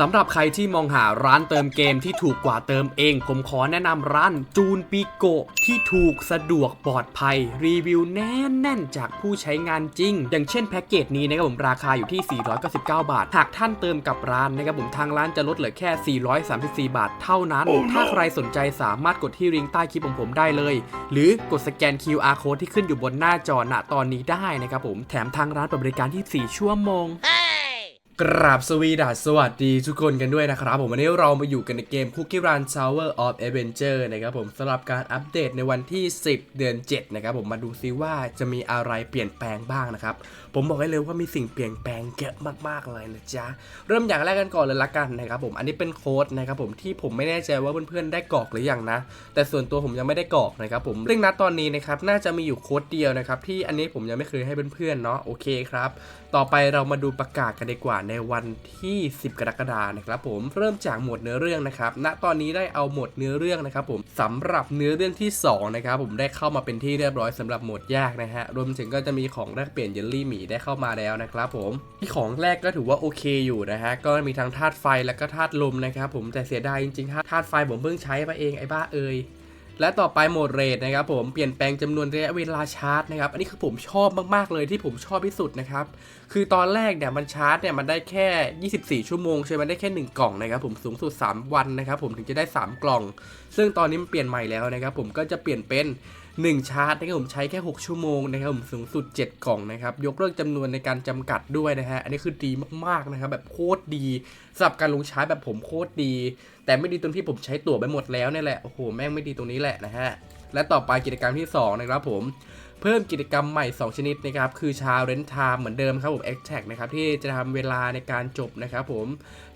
สำหรับใครที่มองหาร้านเติมเกมที่ถูกกว่าเติมเอง ผมขอแนะนำร้านจูนปิโกะที่ถูกสะดวกปลอดภัย รีวิวแน่นๆจากผู้ใช้งานจริง อย่างเช่นแพ็กเกจนี้นะครับผมราคาอยู่ที่ 499 บาท หากท่านเติมกับร้านนะครับผมทางร้านจะลดเหลือแค่ 434 บาทเท่านั้นถ้าใครสนใจสามารถกดที่ลิงก์ใต้คลิปของผมได้เลย หรือกดสแกน QR code ที่ขึ้นอยู่บนหน้าจอณตอนนี้ได้นะครับผมแถมทางร้านเปิดบริการที่ 4 ชั่วโมง กราบสวีดัสสวัสดีทุกคนกันด้วยนะครับผมวันนี้เรามาอยู่กันในเกม Cookie Run Tower of Avenger นะครับผมสำหรับการอัปเดตในวันที่ 10 เดือน 7 นะครับผมมาดูซิว่าจะมีอะไรเปลี่ยนแปลงบ้างนะครับ ผมบอกให้เลยว่ามีสิ่งเปลี่ยนแปลงเยอะมากๆเลยนะจ๊ะ เริ่มอย่างแรกกันก่อนเลยละกันนะครับผม อันนี้เป็นโค้ดนะครับผมที่ผมไม่แน่ใจว่าเพื่อนๆได้กรอกหรือยังนะ แต่ส่วนตัวผมยังไม่ได้กรอกนะครับผมซึ่องณตอนนี้นะครับน่าจะมีอยู่โค้ดเดียวนะครับที่อันนี้ผมยังไม่เคยให้เพื่อนๆเนาะโอเคครับ ต่อไปเรามาดูประกาศกันดีกว่าในวันที่ 10 กรกฎาคมนะครับผมเริ่มจากหมวดเนื้อเรื่องนะครับณตอนนี้ได้เอาหมวดเนื้อเรื่องนะครับผมสำหรับเนื้อเรื่องที่2นะครับผมได้เข้ามาเป็นที่เรียบร้อยสำหรับหมวดยากนะฮะรวมถึงก็จะมีของแลกเปลี่ยนเยลลี่หมีได้เข้ามาแล้วนะครับผมที่ของแรกก็ถือว่าโอเคอยู่นะฮะก็มีทั้งธาตุไฟแล้วก็ธาตุลมนะครับผมแต่เสียดายจริงๆธาตุไฟผมเพิ่งใช้ไปเองไอ้บ้าเอ่ยและต่อไปโหมดเรทนะครับผมเปลี่ยนแปลงจำนวนระยะเวลาชาร์จนะครับอันนี้คือผมชอบมากๆเลยที่ผมชอบที่สุดนะครับคือตอนแรกเนี่ยมันชาร์จเนี่ยมันได้แค่ 24 ชั่วโมงใช่ไหมได้แค่ 1 กล่องนะครับผมสูงสุด 3 วันนะครับผมถึงจะได้ 3 กล่อง ซึ่งตอนนี้มันเปลี่ยนใหม่แล้วนะครับผมก็จะเปลี่ยนเป็น 1 ชาร์จนะครับผมใช้แค่ 6 ชั่วโมงนะครับผมสูงสุด 7 กล่องนะครับ ยกเลิกจำนวนในการจำกัดด้วยนะฮะ อันนี้คือดีมากๆนะครับ แบบโคตรดีสำหรับการลงชาร์ตแบบผมโคตรดี แต่ไม่ดีตรงที่ผมใช้ตั๋วไปหมดแล้วนี่แหละ โอ้โห แม่งไม่ดีตรงนี้แหละนะฮะ และต่อไปกิจกรรมที่ 2 นะครับผม เพิ่มกิจกรรมใหม่ 2 ชนิดนะครับ คือชาเรนไทม์เหมือนเดิมครับผม e x t a g นะครับ ที่จะทำเวลาในการจบนะครับผม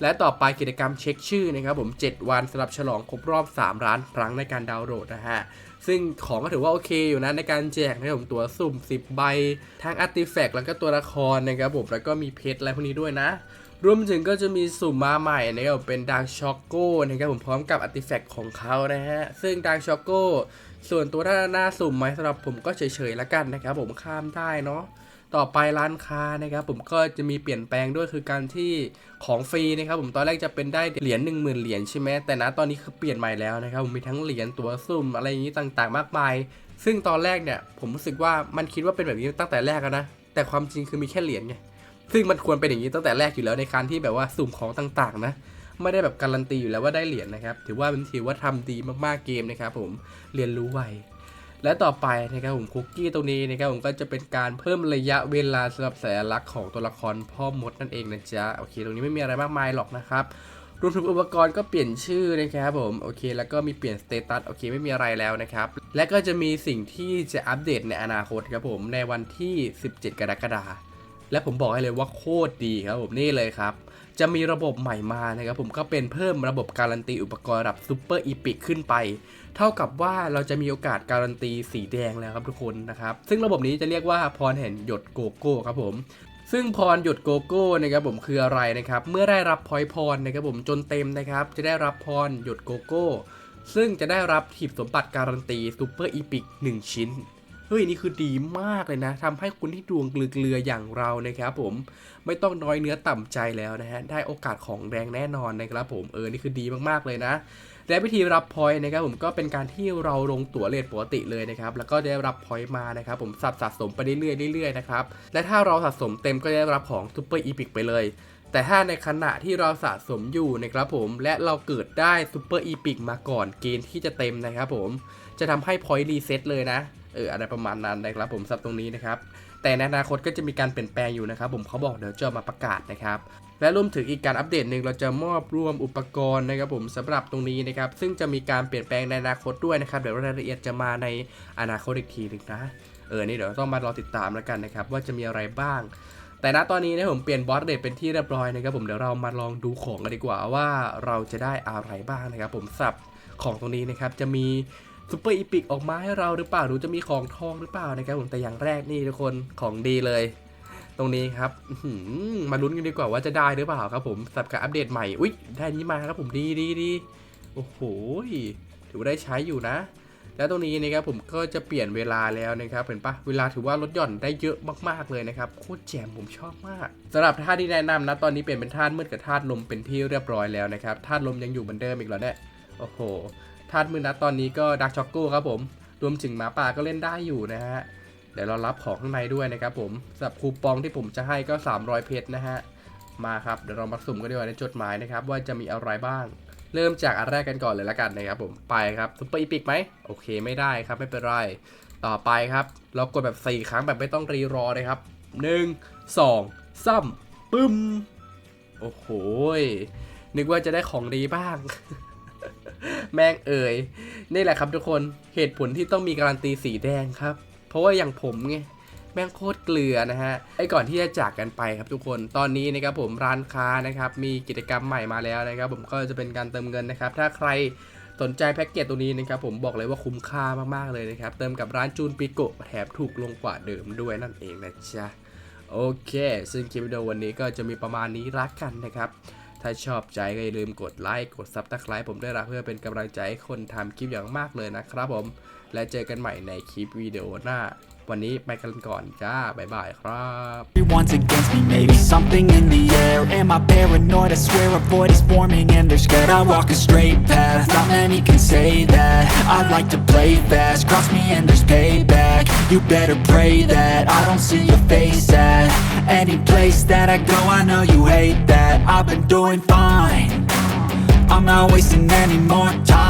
และต่อไปกิจกรรมเช็คชื่อนะครับผม 7 วันสำหรับฉลองครบรอบ 3 ล้านครั้งในการดาวน์โหลดนะฮะซึ่งของก็ถือว่าโอเคอยู่นะในการแจกนะครับผมตัวสุ่ม 10 ใบ ทั้งอาร์ติแฟกต์แล้วก็ตัวละครนะครับผมแล้วก็มีเพชรอะไรพวกนี้ด้วยนะ รวมถึงก็จะมีสุ่มมาใหม่นะครับเป็นดาร์ช็อกโก้นะครับผมพร้อมกับอาร์ติแฟกต์ของเขานะฮะซึ่งดาร์ช็อกโก้ ส่วนตัวถ้าหน้าสุ่มไหมสำหรับผมก็เฉยๆละกันนะครับ ผมข้ามได้เนาะต่อไปร้านค้านะครับ ผมก็จะมีเปลี่ยนแปลงด้วยคือการที่ของฟรีนะครับ ผมตอนแรกจะเป็นได้เหรียญ1 0,000เหรียญใช่ไหมแต่นะตอนนี้คือเปลี่ยนใหม่แล้วนะครับผมมีทั้งเหรียญตัวซุ่มอะไรอย่างนี้ต่างๆ มากมาย ซึ่งตอนแรกเนี่ยผมรู้สึกว่ามันคิดว่าเป็นแบบนี้ตั้งแต่แรกแล้วนะแต่ความจริงคือมีแค่เหรียญไงซึ่งมันควรเป็นอย่างนี้ตั้งแต่แรกอยู่แล้วในการที่แบบว่าสุ่มของต่างๆ นะ ไม่ได้แบบการันตีอยู่แล้วว่าได้เหรียญนะครับ ถือว่ามันถือว่าทำดีมากๆเกมนะครับผมเรียนรู้ไวและต่อไปนะครับผมคุกกี้ตรงนี้นะครับผมก็จะเป็นการเพิ่มระยะเวลาสำหรับสัญลักษณ์ของตัวละครพ่อมดนั่นเองนะจ๊ะโอเคตรงนี้ไม่มีอะไรมากมายหรอกนะครับรวมถึงอุปกรณ์ก็เปลี่ยนชื่อนะครับผมโอเค แล้วก็มีเปลี่ยนสเตตัสโอเคไม่มีอะไรแล้วนะครับ และก็จะมีสิ่งที่จะอัปเดตในอนาคตครับผมในวันที่ 17 กรกฎาคมและผมบอกให้เลยว่าโคตรดีครับผมนี่เลยครับ จะมีระบบใหม่มานะครับผมก็เป็นเพิ่มระบบการันตีอุปกรณ์ระดับซูเปอร์อีพิกขึ้นไป เท่ากับว่าเราจะมีโอกาสการันตีสีแดงแล้วครับทุกคนนะครับ ซึ่งระบบนี้จะเรียกว่าพรแห่งหยดโกโก้ครับผมซึ่งพรหยดโกโก้นะครับผมคืออะไรนะครับ เมื่อได้รับพอยพรนะครับผมจนเต็มนะครับ จะได้รับพรหยดโกโก้ ซึ่งจะได้รับถีบสมบัติการันตีซูเปอร์อีพิก1ชิ้น เฮ้ยนี่คือดีมากเลยนะทำให้คุณที่ดวงเกลือๆอย่างเรานะครับผมไม่ต้องน้อยเนื้อต่ำใจแล้วนะฮะได้โอกาสของแดงแน่นอนนะครับผมเออนี่คือดีมากๆเลยนะและวิธีรับพอยต์นะครับผมก็เป็นการที่เราลงตั๋วเลทปกติเลยนะครับแล้วก็ได้รับพอยต์มานะครับผมสับสะสมไปเรื่อยๆเรื่อยๆนะครับและถ้าเราสะสมเต็มก็ได้รับของซูเปอร์อีพิกไปเลย แต่ถ้าในขณะที่เราสะสมอยู่นะครับผมและเราเกิดได้ซูเปอร์อีพิกมาก่อนเกณฑ์ที่จะเต็มนะครับผมจะทำให้พอยต์รีเซ็ตเลยนะเอออะไรประมาณนั้นนะครับผมสับตรงนี้นะครับ แต่ในอนาคตก็จะมีการเปลี่ยนแปลงอยู่นะครับ ผมเขาบอกเดี๋ยวจะมาประกาศนะครับ และรวมถึงอีกการอัปเดตหนึ่งเราจะมอบรวมอุปกรณ์นะครับผมสำหรับตรงนี้นะครับ ซึ่งจะมีการเปลี่ยนแปลงในอนาคตด้วยนะครับ เดี๋ยวรายละเอียดจะมาในอนาคตอีกทีหนึ่งนะเออนี่เดี๋ยวต้องมารอติดตามแล้วกันนะครับ ว่าจะมีอะไรบ้าง แต่ณตอนนี้นะผมเปลี่ยนบอสเรทเป็นที่เรียบร้อยนะครับผมเดี๋ยวเรามาลองดูของกันดีกว่าว่าเราจะได้อะไรบ้างนะครับผมสับของตรงนี้นะครับจะมีซูเปอร์อีพิกออกมาให้เราหรือเปล่าหรือจะมีของทองหรือเปล่านะครับผมแต่อย่างแรกนี่ทุกคนของดีเลย ตรงนี้ครับมาลุ้นกันดีกว่าว่าจะได้หรือเปล่าครับผมสับการอัปเดตใหม่อุ้ยได้นี้มาครับผมดีดีดีโอ้โหถือว่าได้ใช้อยู่นะ แล้วตรงนี้นะครับผมก็จะเปลี่ยนเวลาแล้วนะครับเห็นปะเวลาถือว่าลดหย่อนได้เยอะมากๆเลยนะครับโคตรแจ่มผมชอบมากสำหรับท่าที่แนะนำนะตอนนี้เปลี่ยนเป็นท่ามืดกับท่าลมเป็นที่เรียบร้อยแล้วนะครับท่าลมยังอยู่เหมือนเดิมอีกเหรอเนี่ยโอ้โหท่ามืดนะตอนนี้ก็ดักช็อกโก้ครับผมรวมถึงหมาป่าก็เล่นได้อยู่นะฮะเดี๋ยวเรารับของข้างในด้วยนะครับผมสำหรับคูปองที่ผมจะให้ก็ 300 เพชรนะฮะมาครับเดี๋ยวเรามาสุ่มกันดีกว่าในจดหมายนะครับว่าจะมีอะไรบ้าง เริ่มจากอันแรกกันก่อนเลยละกันนะครับผมไปครับซุปเปอร์อีพิกไหมโอเคไม่ได้ครับไม่เป็นไร ต่อไปครับ เรากดแบบ 4 ครั้งแบบไม่ต้องรีรอเลยครับ 1 2 3ปึ้ม โอ้โหนึกว่าจะได้ของดีบ้าง แม่งเอ่ยนี่แหละครับทุกคนเหตุผลที่ต้องมีการันตีสีแดงครับ เพราะว่าอย่างผมไง แม่งโคตรเกลือนะฮะไอ้ก่อนที่จะจากกันไปครับทุกคนตอนนี้นะครับผมร้านค้านะครับมีกิจกรรมใหม่มาแล้วนะครับ ผมก็จะเป็นการเติมเงินนะครับ ถ้าใครสนใจแพ็กเกจตัวนี้นะครับผมบอกเลยว่าคุ้มค่ามากๆเลยนะครับ เติมกับร้านจูนปิโกแถมถูกลงกว่าเดิมด้วยนั่นเองนะจ๊ะโอเค ซึ่งคลิปวิดีโอวันนี้ก็จะมีประมาณนี้รักกันนะครับ ถ้าชอบใจก็อย่าลืมกดไลค์กดซับสไคร b ์ผมด้วยนะเพื่อเป็นกำลังใจให้คนทำคลิปอย่างมากเลยนะครับผม และเจอกันใหม่ในคลิปวิดีโอหน้า วันนี้ไปกันก่อนจ้า บ๊ายบายครับ Everyone's against me, maybe something in the air Am I paranoid? I swear a void is forming and they're scared I walk a straight path, not many can say that I like to play fast, cross me and there's payback You better pray that I don't see your face at Any place that I go, I know you hate that I've been doing fine I'm not wasting any more time